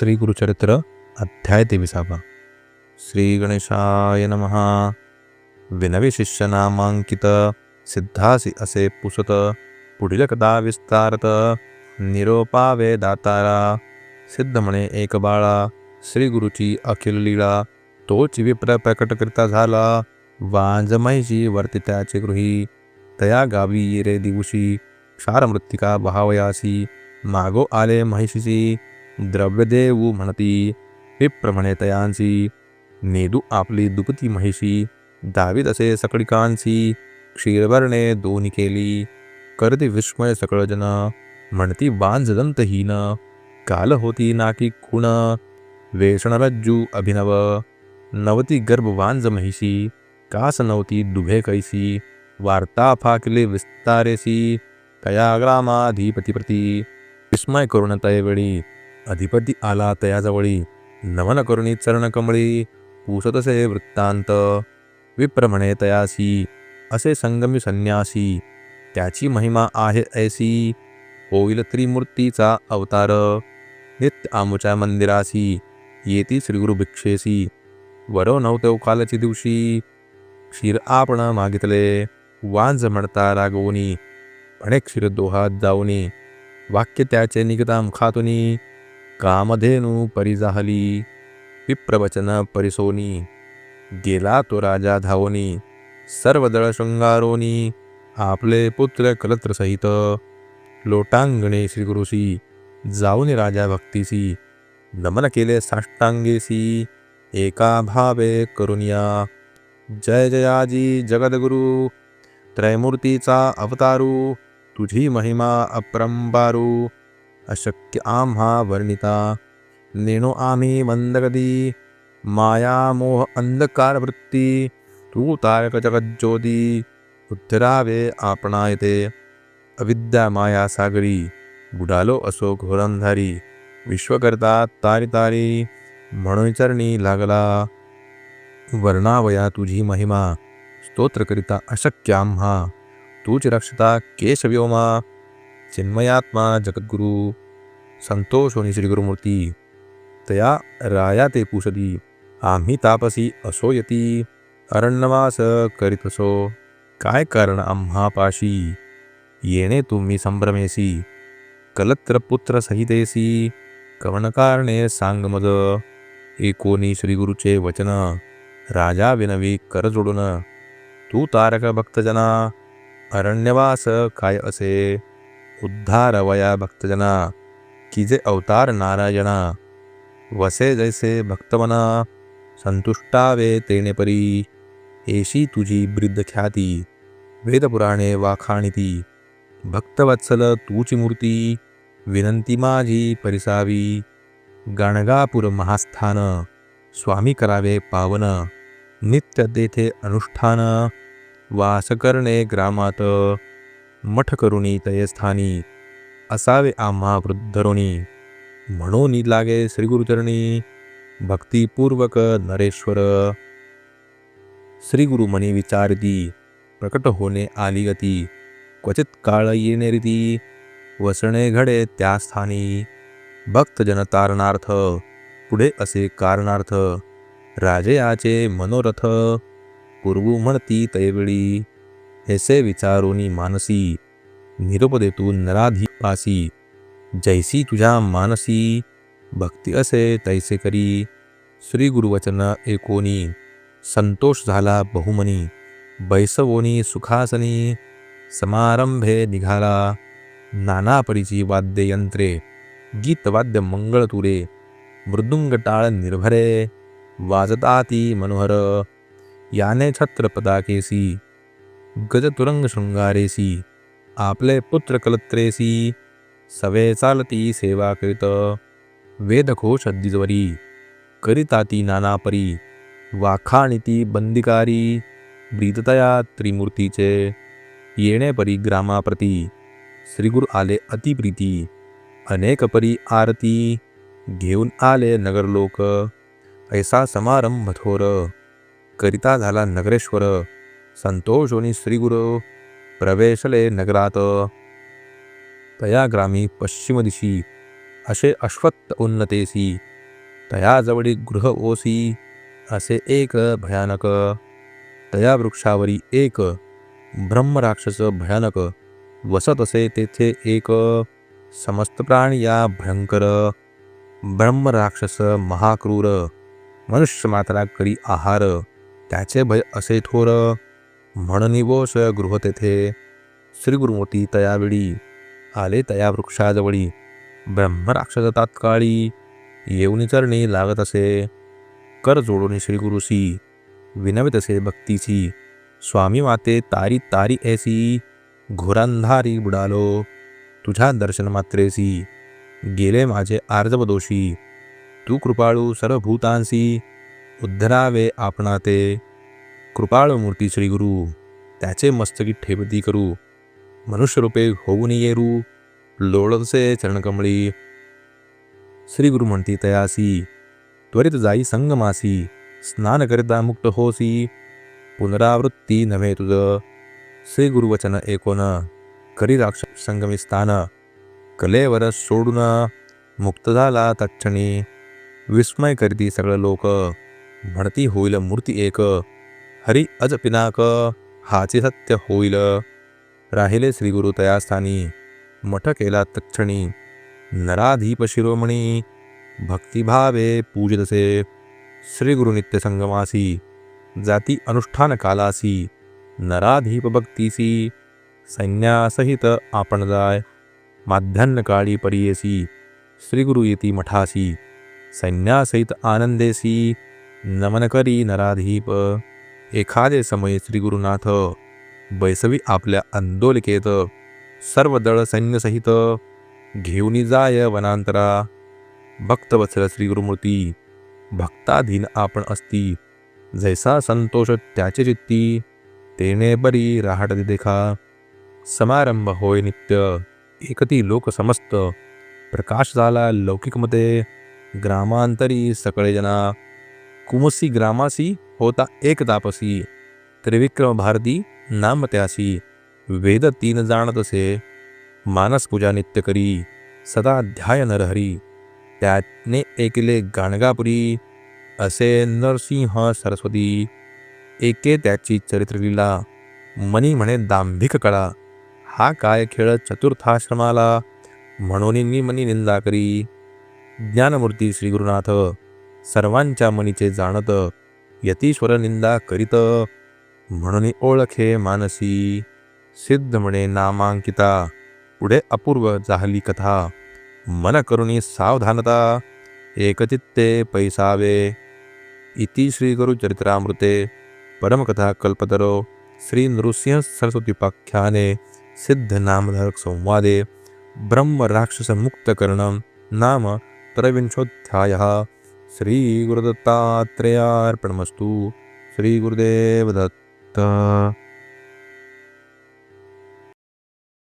श्री गुरुचरित्र अध्याय तेविसावा. श्री गणेशाय नमः. विनवी शिष्यनामांकित सिद्धासी असे पुसत पुढील कदा विस्तारत निरोपावे दातारा. सिद्ध म्हणे एक बाळा श्री गुरुची अखिल लीळा तोच विप्र प्रकट करता झाला. वांज महिषी वर्ती त्याचे गृही तया गावी रे दिवशी क्षारमृत्तिका बहावयासी मागो आले महिषीची द्रव्यदेव म्हणती विप्रमणे तयांसी. नेदू आपली दुपती महिषी दावीत असे सकळिकांसी क्षीरवर्णे दोन्ही केली करते विस्मय सकळजन म्हणती बांझदंतहीन काल होती नाकी खुण. वेषणरज्जू अभिनव नवती गर्भवांज महिषी कास नवती दुभे कैसी वार्ता फाकिले विस्तारेसी. तया ग्रामाधिपतीप्रती विस्मय करुण तयवेळी अधिपती आला तयाजवळी. नमन करुणी चरणकमळी पुसतसे वृत्तांत. विप्रमणे तयासी असे संगमी संन्यासी. त्याची महिमा आहे ऐसी होईल त्रिमूर्तीचा अवतार. नित्य आमुच्या मंदिरासी येती श्रीगुरु भिक्षेसी. वरो नव्हते कालची दिवशी क्षीर आपण मागितले वांज म्हणता रागवणी अनेक क्षीर दोहात जाऊनी वाक्य त्याचे निगदाम खातुनी. कामधेनु परिजाहली विप्रवचन परिसोनी गेला तो राजा धावोनी सर्वदळ शृंगारोनी आपले पुत्र कलत्रसहित लोटांगणे श्रीगुरुसी जाऊन राजा भक्तीसी नमन केले साष्टांगेसी एका भावे करुनिया जय जयाजी जगद्गुरु त्रयमूर्तीचा अवतारू तुझी महिमा अप्रंबारू अशक्य आम्हा वर्णिता। नेणो आम्ही मंदगदी माया मोह अंधकार वृत्ती। तू तारक जगज्योती उद्धरावे आपणा येते अविद्या माया सागरी। बुडालो असो घोरंधारी। विश्वकर्ता तारी तारी। म्हणचरणी लागला। वर्णावया तुझी महिमा। स्तोत्रकरिता अशक्य आम्हा तूच रक्षता केशव्योमा। चिन्मयात्मा जगद्गुरु संतोष होनी श्री गुरुमूर्ती तया राया ते पुसदी आम्ही तापसी असो यती अरण्यवास करीतसो काय कारण आम्हा पाशी? येणे तुम्ही संभ्रमेसी कलत्रपुत्र सहितेसी कवनकारणे सांगमद एकोणी श्रीगुरुचे वचन राजा विनवी कर जोडून तू तारक भक्तजना अरण्यवास काय असे? उद्धार वया भक्तजना। की जे अवतार नारायणा। वसे जैसे भक्तमना। संतुष्टावे तेने परी। एशी तुझी ब्रिद्ध ख्याती। वेदपुराणे वाखाणिती। भक्तवत्सल तूची मूर्ती। विनंती माझी परिसावी। गाणगापूर महास्थान। स्वामी करावे पावन। नित्य तेथे अनुष्ठान। वास करणे ग्रामात। मठ करुणी तयस्थानी असावे आम्हा वृद्धरुणी म्हणून लागे श्रीगुरुचरणी भक्तिपूर्वक नरेश्वर. श्रीगुरु म्हणे विचारती प्रकट होणे आली गती. क्वचित काळ येणे रीती वसणे घडे त्या स्थानी. भक्तजन तारणार्थ पुढे असे कारणार्थ. राजयाचे मनोरथ पूर्वू म्हणती तैवेळी हेसे विचारोनी मानसी निरोप देतू नराधिपासी जैसी तुझ्या मानसी भक्ती असे तैसे करी। श्री गुरुवचन एकोनी संतोष झाला बहुमनी। बैसवोनी सुखासनी समारंभे निघाला। नाना परिची वाद्ययंत्रे गीतवाद्य मंगळतुरे मृदुंगटाळ निर्भरे वाजताती मनोहर याने छत्रपदाकेसी गजतुरंग शृंगारेसी आपले पुत्र कलत्रेसी सवे चालती सेवा करीत। वेदघोष दिजवरी करिताती नानापरी वाखाणिती बंदिकारी ब्रीततया त्रिमूर्तीचे येणे परी ग्रामाप्रती श्रीगुरु आले अतिप्रीती अनेक परी आरती घेऊन आले नगरलोक ऐसा समारंभ थोर करिता झाला नगरेश्वर संतोषोनी श्रीगुरो प्रवेशले नगरात। तया ग्रामी पश्चिम दिशी असे अश्वत्थ उन्नतेसी तयाजवळी गृह ओसी असे एक भयानक। तया वृक्षावरी एक ब्रह्मराक्षस भयानक वसत असे तेथे एक समस्त प्राणी या भयंकर। ब्रह्मराक्षस महाक्रूर मनुष्य मात्रा करी आहार त्याचे भय असे थोर। म्हणून निवोस गृह तेथे. श्री तयावेळी आले तया वृक्षाजवळी. ब्रह्मराक्षस तात्काळी येऊन चरणी लागत असे. कर जोडून श्रीगुरुसी विनवित असे भक्तीची स्वामी माते तारी तारी ऐसी घोरांधारी बुडालो तुझ्या दर्शन मात्रेसी गेले माझे आर्जव दोषी तू कृपाळू सर्वभूतांसी उद्धरावे आपणाते ते. कृपाळ मूर्ती श्री गुरु त्याचे मस्तकी ठेवती करू मनुष्यरूपे होऊन येरू लोळसे चरणकमळी श्री गुरु म्हणती तयासी त्वरित जाई संगमासी स्नान करिता मुक्त होसी पुनरावृत्ती नव्हे तुझ श्री गुरुवचन एकोन करी राक्ष संगमी स्थान कलेवर सोडून मुक्त झाला तक्षणी विस्मय करीती सगळं लोक म्हणती होईल मूर्ती एक हरी अज पिनाक हाचे सत्य होईल. राहिले श्रीगुरु तयास्थानी मठ केला तक्षणी नराधीप शिरोमणी भक्तिभावे पूजितसे. श्रीगुरु नित्यसंगमासी जाती अनुष्ठान कालासी. नराधीप भक्तीसी सैन्यासहित आपण जाय. माध्यान्ह काळी परियेसी श्रीगुरु येती मठासी. सैन्यासहित आनंदेसी नमन करी नराधीप. एखादे समय श्रीगुरुनाथ बैसवी आपल्या आंदोलिकेत सर्व दळ सैन्यसहित घेऊनी जाय वनांतरा. भक्तवत्सल श्रीगुरुमूर्ती भक्ताधीन आपण असती. जैसा संतोष त्याचे चित्ती तेने बरी राहट देखा. समारंभ होय नित्य एकती लोक समस्त. प्रकाश झाला लौकिकमध्ये ग्रामांतरी सकळे जना. कुमसी ग्रामासी होता एक तापसी त्रिविक्रम भारती नाम त्यासी वेद तीन जाणत असे। मानस पूजा नित्य करी। सदा ध्याय नरहरी त्याने ऐकले गाणगापुरी। असे नरसिंह सरस्वती। एके त्याची चरित्रलीला मनी म्हणे दांभिक कळा। हा काय खेळ चतुर्थाश्रमाला। म्हणून मी मनी निंदा करी। ज्ञानमूर्ती श्री गुरुनाथ सर्वांच्या मनीचे जाणत। यतीश्वर निंदा करीत म्हणून ओळखे मानसी सिद्ध म्हणे नामांकिता पुढे अपूर्व झाली कथा मन करुणी सावधानता एकचित्ते पैसावे इति श्रीगुरुचरित्रामृते परमकथा कल्पतरो श्री नृसिंह सरस्वतीपाख्याने सिद्ध नामधारक संवादे ब्रह्मराक्षसमुक्तकरणं नाम त्रयोविंशोऽध्यायः ಶ್ರೀ ಗುರುದತ್ತಾತ್ರೇಯಾರ್ಪಣಮಸ್ತು ಶ್ರೀ ಗುರುದೇವದತ್ತ.